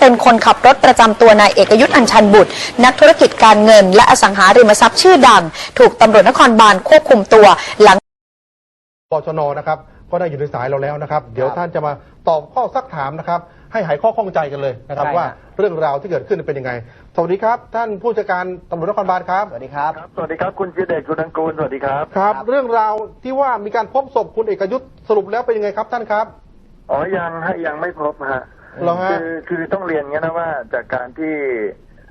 เป็นคนขับรถประจำตัวนายเอกยุทธ์อัญชันบุตร นักธุรกิจการเงิน และอสังหาริมทรัพย์ชื่อดัง ถูกตำรวจนครบาลควบคุมตัวหลัง ปชนนะครับก็ได้อยู่ในสายเราแล้วนะครับ เดี๋ยวท่านจะมาตอบข้อซักถามนะครับ ให้หายข้อข้องใจกันเลยนะครับ ใช่ฮะ ว่าเรื่องราวที่เกิดขึ้นเป็นยังไง สวัสดีครับ ท่านผู้จัดการตำรวจนครบาลครับสวัสดีครับ ครับสวัสดีครับ คุณจิเดชคุณอังกูล สวัสดีครับ ครับครับเรื่องราวที่ว่ามีการพบศพคุณเอกยุทธ์สรุปแล้วเป็นยังไงครับท่านครับ อ๋อ ยังฮะยังไม่พบฮะเหรอฮะ คือคือต้องเรียนงี้นะว่าจากการที่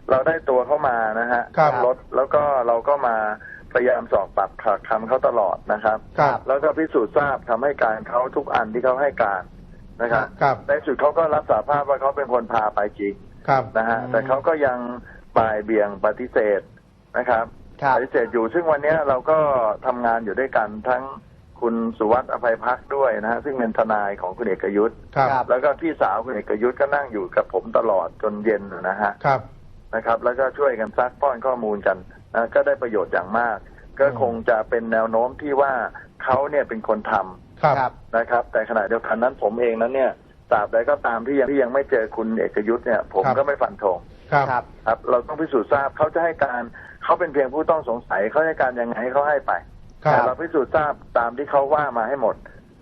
เราได้ตัวเข้ามานะฮะครับ รถแล้วก็เราก็มาพยายามสอบปากคำคำเขาตลอดนะครับ ครับ แล้วก็พิสูจน์ทราบคำให้การเขาทุกอันที่เขาให้การนะครับครับ ในสุดเขาก็รับสารภาพว่าเขาเป็นคนพาไปจริงครับนะฮะแต่เขาก็ยังบ่ายเบี่ยงปฏิเสธนะครับครับ ปฏิเสธอยู่ซึ่งวันเนี้ยเราก็ทำงานอยู่ด้วยกันทั้ง คุณสุวัสด์อภัยพักษ์ด้วยนะฮะซึ่งเป็นทนายของคุณเอกยุทธ์ครับครับแล้วก็พี่สาวคุณเอกยุทธ์ก็นั่งอยู่กับผมตลอดจนเย็นนะฮะครับนะครับ แล้วก็ช่วยกันซักป้อนข้อมูลกันนะก็ได้ประโยชน์อย่างมาก ก็อืมคงจะเป็นแนวโน้มที่ว่าเขาเนี่ยเป็นคนทำครับครับนะครับ แต่ขณะเดียวกันนั้นผมเองนั้นเนี่ยตราบใดก็ตามที่ยังที่ยังไม่เจอคุณเอกยุทธ์เนี่ยผมครับก็ไม่ฟันธงครับครับครับ เราต้องพิสูจน์ทราบเขาจะให้การเขาเป็นเพียงผู้ต้องสงสัยเขาให้การยังไงให้เขาให้ไปครั แต่บเราพิสูจน์ทราบตามที่เขาว่ามาให้หมด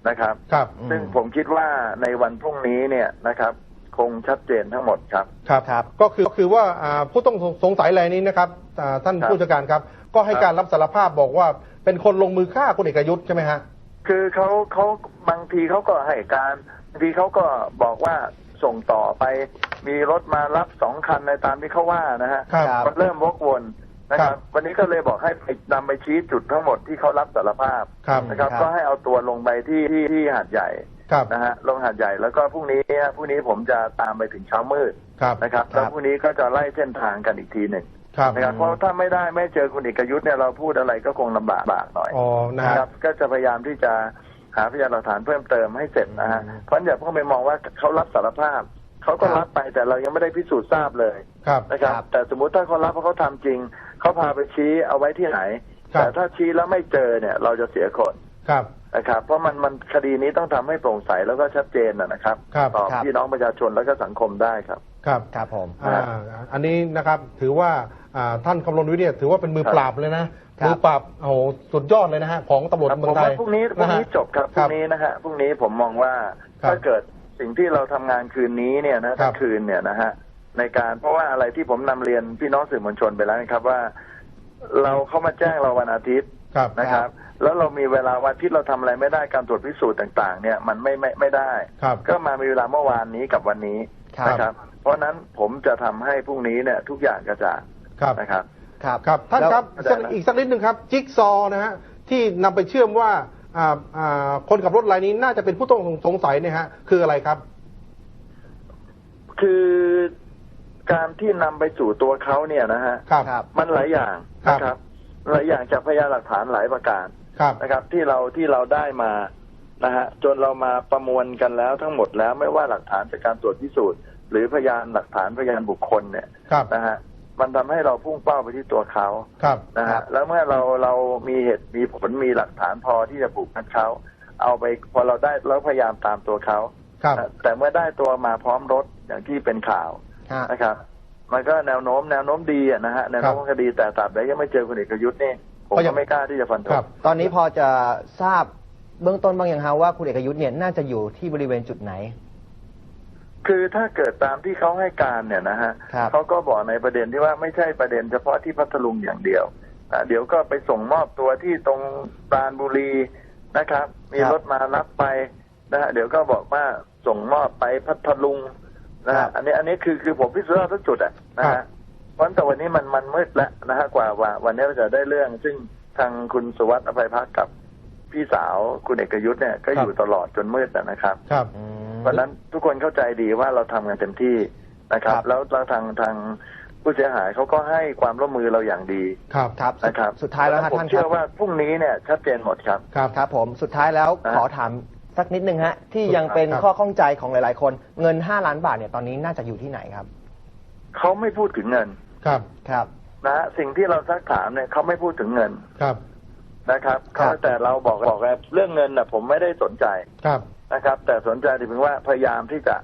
นะครับ ครับอืมซึ่งผมคิดว่าในวันพรุ่งนี้เนี่ยนะครับ คงชัดเจนทั้งหมดครับ ครับครับ ก็คือก็คือว่าอ่าผู้ต้องสงสัยรายนี้นะครับอ่าท่านครับ ผู้จัดการครับ ก็ให้การรับสารภาพบอกว่าเป็นคนลงมือฆ่าคุณเอกยุทธ์ใช่ไหมฮะ คือเขาเขาบางทีเขาก็ให้การบางทีเขาก็บอกว่าส่งต่อไป มีรถมารับสองคันในตามที่เขาว่านะฮะครับครับมันเริ่มวกวน นะคครัรับบวันนี้ก็เลยบอกให้ไปนำไปชี้จุดทั้งหมดที่เขารับสารภาพครับนะครับ ครับ ก็ให้เอาตัวลงไปที่ที่ที่หาดใหญ่ครับ นะฮะลงหาดใหญ่แล้วก็พรุ่งนี้พรุ่งนี้ผมจะตามไปถึงเช้ามืดครับนะครับครับแล้วพรุ่งนี้ก็จะไล่เส้นทางกันอีกทีหนึ่งครับนะครับเพราะถ้าไม่ได้ไม่เจอคุณเอกยุทธ์เนี่ยเราพูดอะไรก็คงลำบากบากหน่อย อ๋อนะนะฮะครับก็จะพยายามที่จะหาพยานหลักฐานเพิ่มเติมให้เสร็จนะฮะเพราะอย่าเพิ่งไปมองว่าเขารับสารภาพเขาก็ครับ รับไปแต่เรายังไม่ได้พิสูจน์ทราบเลยครับ นะครับ ครับ แต่สมมุติถ้าเขารับเพราะเขาทำจริง เขาพาไปชี้เอาไว้ที่ไหน ครับ แต่ถ้าชี้แล้วไม่เจอเนี่ย เราจะเสียคนครับ นะครับ เพราะมันมันคดีนี้ต้องทำให้โปร่งใสแล้วก็ชัดเจนนะนะครับครับ ต่อครับ พี่น้องประชาชนแล้วก็สังคมได้ครับ ครับครับผม อ่าอันนี้นะครับถือว่าอ่าท่านคำรณวิทย์เนี่ยถือว่าเป็นมือปราบเลยนะครับ มือปราบโอ้โหสุดยอดเลยนะฮะของตำรวจครับเมืผองมไทยว่าพรุ่งนี้พรุ่งนี้ะฮะจบครับพครัรุ่บงนี้นะฮะพรุ่งนี้ผมมองว่าครับถ้าเกิดสิ่งที่เราทำงานคืนนี้เนี่ยนะครัทั้บงคืนเนี่ยนะฮะ ในการ เพราะว่าอะไรที่ผมนำเรียนพี่น้องสื่อมวลชนไปแล้วนะครับว่า เราเข้ามาแจ้งเราวันอาทิตย์ครับนะครับ แล้วเรามีเวลาวันอาทิตย์เราทำอะไรไม่ได้การตรวจพิสูจน์ต่าง ๆ เนี่ยมันไม่ไม่ไม่ได้ครับก็มามีเวลาเมื่อวานนี้กับวันนี้ครับนะครับ เพราะฉะนั้นผมจะทำให้พรุ่งนี้เนี่ยทุกอย่างกระจ่างครับนะครับ ครับครับท่านแล้วครับเข้าใจสักนะอีกสักนิดหนึ่งครับ จิ๊กซอว์นะฮะที่นำไปเชื่อมว่าอ่าอ่าคนขับรถรายนี้น่าจะเป็นผู้ต้องสงสัยเนี่ยฮะคืออะไรครับ คือ การที่นำไปสู่ตัวเขาเนี่ยนะฮะครับครับมันหลายอย่างครับนะครับ หลายอย่างจากพยานหลักฐานหลายประการครับนะครับ ที่เราที่เราได้มานะฮะจนเรามาประมวลกันแล้วทั้งหมดแล้วไม่ว่าหลักฐานจากการตรวจพิสูจน์ หรือพยานหลักฐานพยานบุคคลเนี่ยครับนะฮะมันทำให้เราพุ่งเป้าไปที่ตัวเขาครับนะครัฮะบแล้วเมื่อเราเรามีเหตุมีผลมีหลักฐานพอที่จะผูกมัดเขาเอาไปพอเราได้แล้วพยายามตามตัวเขาครับนะแต่เมื่อได้ตัวมาพร้อมรถอย่างที่เป็นข่าว ฮะนะครับ มันก็แนวโน้มแนวโน้มดีอะนะฮะแนวโน้มของคดีแต่ตราบใดยังไม่เจอคุณเอกยุทธ์นี่ผมก็ยัก็งไม่กล้าที่จะฟันธครังบตอนนี้พอจะทราบเบื้องต้นบ้างยังฮะว่าคุณเอกยุทธ์เนี่ยน่าจะอยู่ที่บริเวณจุดไหน คือถ้าเกิดตามที่เขาให้การเนี่ยนะฮะครับ เขาก็บอกในประเด็นที่ว่าไม่ใช่ประเด็นเฉพาะที่พัทลุงอย่างเดียวอะเดี๋ยวก็ไปส่งมอบตัวที่ตรงปราณบุรีนะครับ มีรถมารับไปนะฮะเดี๋ยวก็บอกว่าส่งมอบไปพัทลุง นะครัฮะบอันนี้อันนี้คือคือผมพิสูจน์ได้ทุกจุดอะนะครัฮะบเพราะฉะนั้นแต่วันนี้มันมันมืดแล้วนะฮะกว่าว่า วันนี้เราจะได้เรื่อง ซึ่งทางคุณสุวัสดิ์อภัยพักกับพี่สาวคุณเอกยุทธ์เนี่ยก็อยู่ตลอดจนมืดอะนะครับ ครับอืมเพราะฉะนั้นทุกคนเข้าใจดีว่าเราทำกันเต็มที่นะครับครับแล้วแล้วทางทางผู้เสียหายเขาก็ให้ความร่วมมือเราอย่างดีครับครับนะครับ สุดท้ายแล้วฮะผมท่านคเชื่รัอบว่าพรุ่งนี้เนี่ยชัดเจนหมดครับครับครับผมสุดท้ายแล้วนะขอถาม สักนิดนึงฮะที่ยังเป็นครับข้อข้องใจของหลาย ๆ คน เงิน 5 ล้านบาทเนี่ยตอนนี้น่าจะอยู่ที่ไหนครับเขาไม่พูดถึงเงินครับครับนะฮะสิ่งที่เราซักถามเนี่ยเขาไม่พูดถึงเงินครับนะครับครับเขาแต่เราบอกบอกว่าเรื่องเงินน่ะ ผมไม่ได้สนใจครับนะครับ แต่สนใจถึงว่าพยายามที่จะ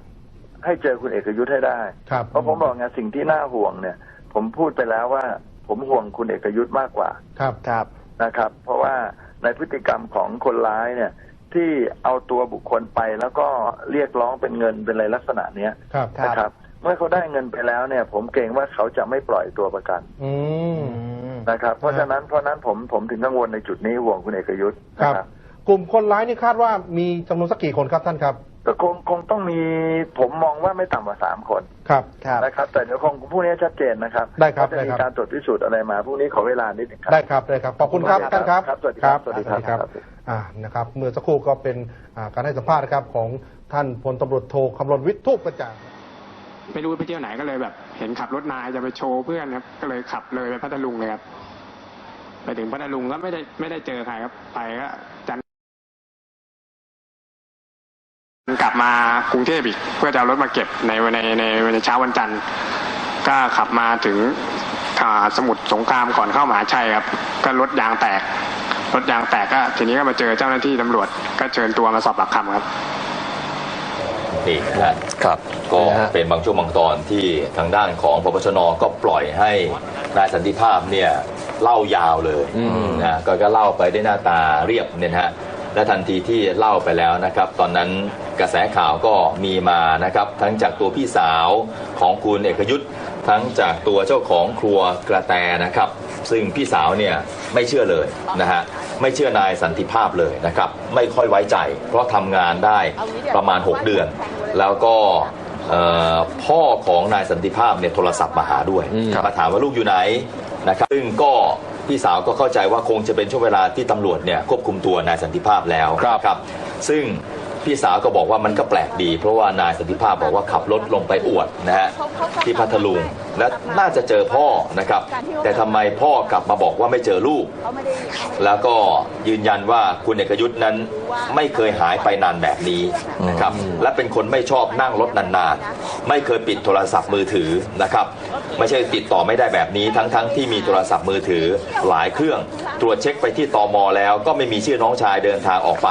ให้เจอคุณเอกยุทธ์ให้ได้ครับเพราะผมบอกไงสิ่งที่น่าห่วงเนี่ย ผมพูดไปแล้วว่า ผมห่วงคุณเอกยุทธ์มากกว่าครับครับนะครับ เพราะว่าในพฤติกรรมของคนร้ายเนี่ย ที่เอาตัวบุคคลไปแล้วก็เรียกร้องเป็นเงินเป็นอะไรลักษณะเนี้ยครับครับ นะครับ เมื่อเขาได้เงินไปแล้วเนี่ย ผมเกรงว่าเขาจะไม่ปล่อยตัวประกันอืมนะครับ เพราะฉะนั้นเพราะฉะนั้นผมผมถึงกังวลในจุดนี้ห่วงคุณเอกยุทธ์ครันะบครับ กลุ่มคนร้ายนี่คาดว่ามีจำนวนสักกี่คนครับท่านครับก็คงคงต้องมีผมมองว่าไม่ต่ำกว่าสามคนครับครับ นะครับ แต่เดี๋ยวคงพรุ่งนี้ชัดเจนนะครับได้ครับว่าจะมีได้ครับ การตรวจพิสูจน์อะไรมาพรุ่งนี้ขอเวลานิดหนึงครับได้ครับได้ครับขอบคุณครับขอบคุณท่านครับครับสวัสดีครับสวัสดีครับ ครับอ่านะครับเมื่อสักครู่ก็เป็นอ่าการให้สัมภาษณ์นะครับของท่านพลตำรวจโทคำรณวิทย์ทูปกระจ่าง ไม่รู้ไปเที่ยวไหนก็เลยแบบ เห็นขับรถนายจะไปโชว์เพื่อนครับก็เลยขับเลยไปพัทลุงเลยครับไปถึงพัทลุงก็ไม่ได้ไม่ได้เจอใครครับไปก็จัน กลับมากรุงเทพอีกเพื่อจะเอารถมาเก็บในในในในเช้าวันจันทร์ ก็ขับมาถึงอ่าสมุทรสงครามก่อนเข้ามหาชัยครับ ก็รถยางแตกรถยางแตกก็ทีนี้ก็มาเจอเจ้าหน้าที่ตำรวจ ก็เชิญตัวมาสอบปากคำครับนี่นะฮะครับก็นะฮะเป็นบางช่วงบางตอนที่ทางด้านของปปชนก็ปล่อยให้นายสันติภาพเนี่ยเล่ายาวเลยนะก็ก็เล่าไปได้หน้าตาเรียบเนี่ยนะฮะ และทันทีที่เล่าไปแล้วนะครับ ตอนนั้นกระแสข่าวก็มีมานะครับ ทั้งจากตัวพี่สาวของคุณเอกยุทธ์ทั้งจากตัวเจ้าของครัวกระแตนะครับ ซึ่งพี่สาวเนี่ยไม่เชื่อเลยนะฮะไม่เชื่อนายสันติภาพเลยนะครับ ไม่ค่อยไว้ใจ เพราะทำงานได้ประมาณ 6 เดือน แล้วก็เอ่อพ่อของนายสันติภาพเนี่ยโทรศัพท์มาหาด้วยมาถามว่าลูกอยู่ไหน นะครับซึ่งก็พี่สาวก็เข้าใจว่าคงจะเป็นช่วงเวลาที่ตำรวจเนี่ยควบคุมตัวนายสันติภาพแล้วนะครับ ซึ่ง พี่สาวก็บอกว่ามันก็แปลกดี เพราะว่านายสันติภาพบอกว่าขับรถลงไปอวดนะฮะที่พัทลุงและน่าจะเจอพ่อนะครับ แต่ทำไมพ่อกลับมาบอกว่าไม่เจอลูก แล้วก็ยืนยันว่าคุณเอกยุทธ์นั้นไม่เคยหายไปนานแบบนี้นะครับและเป็นคนไม่ชอบนั่งรถนานๆ ไม่เคยปิดโทรศัพท์มือถือนะครับ ไม่ใช่ติดต่อไม่ได้แบบนี้ทั้งๆที่มีโทรศัพท์มือถือหลายเครื่อง ตรวจเช็คไปที่ตมแล้วก็ไม่มีชื่อน้องชายเดินทางออกไป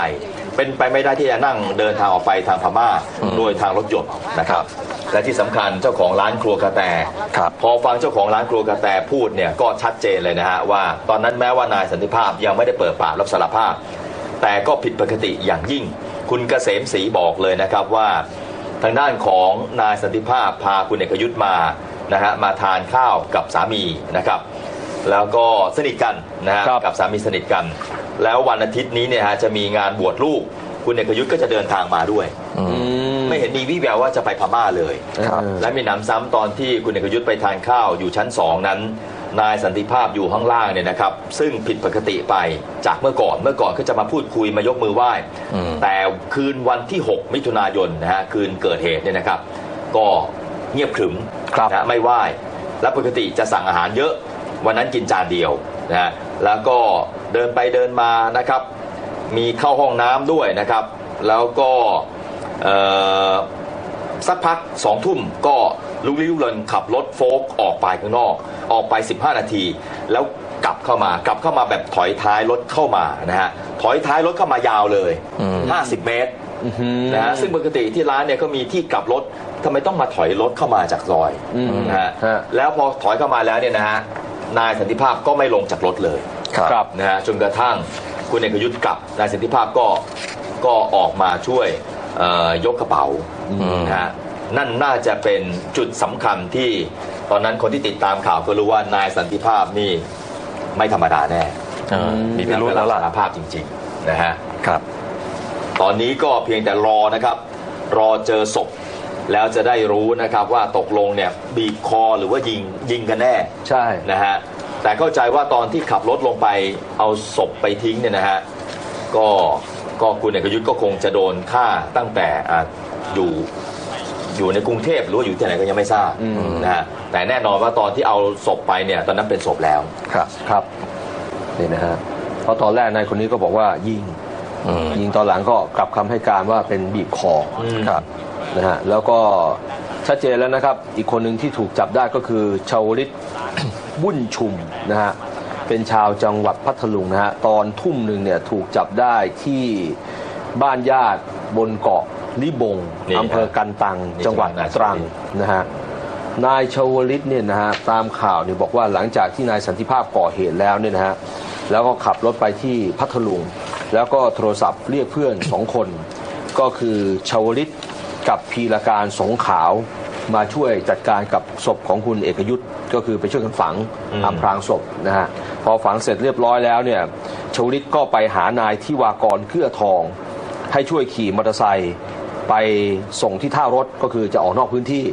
เป็นไปไม่ได้ที่จะนั่งเดินทางออกไปทางพม่าโดยทางรถยนต์นะครับ และที่สำคัญเจ้าของร้านครัวกระแตพอฟังเจ้าของร้านครัวกระแตพูดเนี่ยก็ชัดเจนเลยนะฮะว่าตอนนั้นแม้ว่านายสันติภาพยังไม่ได้เปิดปากรับสารภาพ แต่ก็ผิดปกติอย่างยิ่ง คุณเกษมศรีบอกเลยนะครับว่า ทางด้านของนายสันติภาพพาคุณเอกยุทธ์มานะฮะมาทานข้าวกับสามีนะครับ แล้วก็สนิทกันนะฮะกับสามีสนิทกัน แล้ววันอาทิตย์นี้เนี่ยฮะจะมีงานบวชลูก คุณเอกยุทธ์ก็จะเดินทางมาด้วย ไม่เห็นมีวี่แววว่าจะไปพม่าเลย ครับและมีหนำซ้ำตอนที่คุณเอกยุทธ์ไปทานข้าวอยู่ชั้นสองนั้น นายสันติภาพอยู่ข้างล่างเนี่ยนะครับ ซึ่งผิดปกติไปจากเมื่อก่อนเมื่อก่อนก็จะมาพูดคุยมายกมือไหว้แต่คืนวันที่ 6 มิถุนายนนะฮะคืนเกิดเหตุเนี่ยนะครับ ก็เงียบขรึมครับ นะไม่ไหว้และปกติจะสั่งอาหารเยอะ วันนั้นกินจานเดียวนะฮะแล้วก็ เดินไปเดินมานะครับ มีเข้าห้องน้ำด้วยนะครับ แล้วก็เอ่อสักพักสองทุ่มก็ลุกลี้ลุกลนขับรถโฟล์กออกไปข้างนอก ออกไป 15 นาที แล้วกลับเข้ามากลับเข้ามาแบบถอยท้ายรถเข้ามานะฮะถอยท้ายรถเข้ามายาวเลย 50 เมตรนะฮะซึ่งปกติที่ร้านเนี่ยก็มีที่กลับรถทำไมต้องมาถอยรถเข้ามาจากซอยนะฮะฮะแล้วพอถอยเข้ามาแล้วเนี่ยนะฮะนายสันติภาพก็ไม่ลงจากรถเลย ครับนะฮะจนกระทั่งคุณเอกยุทธ์กับนายสันติภาพก็ก็ออกมาช่วยเอ่อยกกระเป๋านะฮะนั่นน่าจะเป็นจุดสำคัญที่ตอนนั้นคนที่ติดตามข่าวก็รู้ว่านายสันติภาพนี่ไม่ธรรมดาแน่มีพิรุธแล้วล่ะ สารภาพจริงๆนะฮะ ครับ ตอนนี้ก็เพียงแต่รอนะครับ รอเจอศพ แล้วจะได้รู้นะครับว่าตกลงเนี่ยบีบคอหรือว่ายิงยิงกันแน่ใช่ นะฮะ แต่เข้าใจว่าตอนที่ขับรถลงไปเอาศพไปทิ้งเนี่ยนะฮะก็ก็คุณเอกยุทธ์ก็คงจะโดนฆ่าตั้งแต่อะอยู่อยู่ในกรุงเทพหรือว่าอยู่ที่ไหนก็ยังไม่ทราบอืม นะฮะแต่แน่นอนว่าตอนที่เอาศพไปเนี่ยตอนนั้นเป็นศพแล้ว ครับครับนี่นะฮะเพราะตอนแรกนายคนนี้ก็บอกว่ายิงอืมยิงตอนหลังก็กลับคำให้การว่าเป็นบีบคออม ครับนะฮะแล้วก็ชัดเจนแล้วนะครับ อีกคนหนึ่งที่ถูกจับได้ก็คือชาวลิต บุญชุมนะฮะเป็นชาวจังหวัดพัทลุงนะฮะตอนทุ่มหนึ่งเนี่ยถูกจับได้ที่บ้านญาติบนเกาะลิบงนี่อำเภอกันตังนี่จังหวัดจังหวัดตรังนะฮะนายชาวลิตเนี่ยนะฮะตามข่าวเนี่ยบอกว่าหลังจากที่นายสันติภาพก่อเหตุแล้วเนี่ยนะฮะแล้วก็ขับรถไปที่พัทลุง แล้วก็โทรศัพท์เรียกเพื่อน สองคน ก็คือชาวลิตกับพีรการสงขาว มาช่วยจัดการกับศพของคุณเอกยุทธ์ก็คือไปช่วยกันฝังอืมอำพรางศพนะฮะพอฝังเสร็จเรียบร้อยแล้วเนี่ยชาวลิตก็ไปหานายที่วากรเกื้อทอง ให้ช่วยขี่มอเตอร์ไซค์ไปส่งที่ท่ารถก็คือจะออกนอกพื้นที่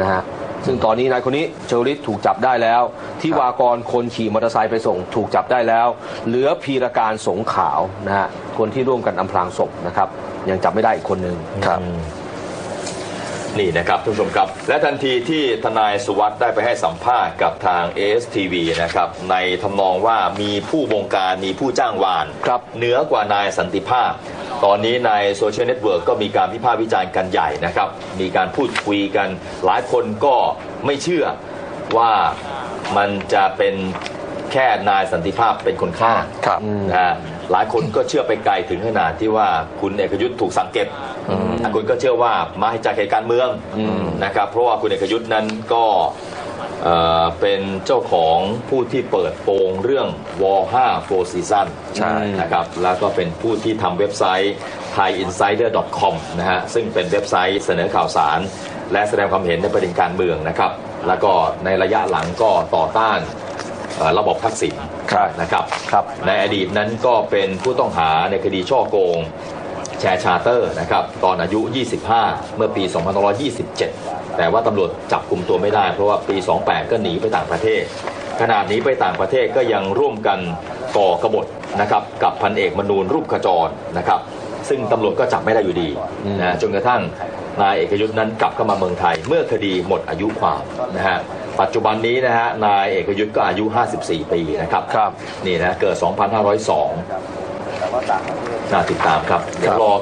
นะฮะซึ่งตอนนี้นายคนนี้เชวลิตถูกจับได้แล้ว ที่วากรคนขี่มอเตอร์ไซค์ไปส่งถูกจับได้แล้ว เหลือพีรการสงขาวนะฮะคนที่ร่วมกันอำพรางศพนะครับ ยังจับไม่ได้อีกคนหนึ่งครับ นี่นะครับทุกผู้ชมครับ และทันทีที่ทนายสุวัสด์ได้ไปให้สัมภาษณ์กับทาง ASTV นะครับในทำนองว่ามีผู้บงการมีผู้จ้างวานครับเหนือกว่านายสันติภาพ ตอนนี้ในโซเชียลเน็ตเวิร์กก็มีการวิพากษ์วิจารณ์กันใหญ่นะครับ มีการพูดคุยกันหลายคนก็ไม่เชื่อว่ามันจะเป็นแค่นายสันติภาพเป็นคนฆ่าครับ นะฮะ หลายคนก็เชื่อไปไกลถึงขนาดที่ว่าคุณเอกยุทธ์ถูกสังเกตบางคนก็เชื่อว่ามาจากเหตุการณ์เมืองนะครับ เพราะว่าคุณเอกยุทธ์นั้นก็เอ่อเป็นเจ้าของผู้ที่เปิดโปงเรื่องวอ5 Four Season ใช่นะครับ แล้วก็เป็นผู้ที่ทำเว็บไซต์ thaiinsider.com นะฮะ ซึ่งเป็นเว็บไซต์เสนอข่าวสาร และแสดงความเห็นในประเด็นการเมืองนะครับ แล้วก็ในระยะหลังก็ต่อต้านเอ่อ ระบบทักษิณครับนะครับครับในอดีตนั้นก็เป็นผู้ต้องหาในคดีช่อโกงแชร์ชาร์เตอร์นะครับตอนอายุ 25 เมื่อปี 2527 แต่ว่าตำรวจจับกลุ่มตัวไม่ได้ เพราะว่าปี 28 ก็หนีไปต่างประเทศ ขนาดหนี้ไปต่างประเทศก็ยังร่วมกันก่อกบฏนะครับกับพันเอกมนูนรูปขจรนะครับซึ่งตำรวจก็จับไม่ได้อยู่ดีนะจนกระทั่งนายเอกยุทธ์นั้นกลับเข้ามาเมืองไทย เมื่อคดีหมดอายุความนะฮะปัจจุบันนี้นะฮะนายเอกยุทธ์ก็อายุ 54 ปีนะครับครับนี่นะเกิด 2502น่าติดตามครับเดี๋ยวรอ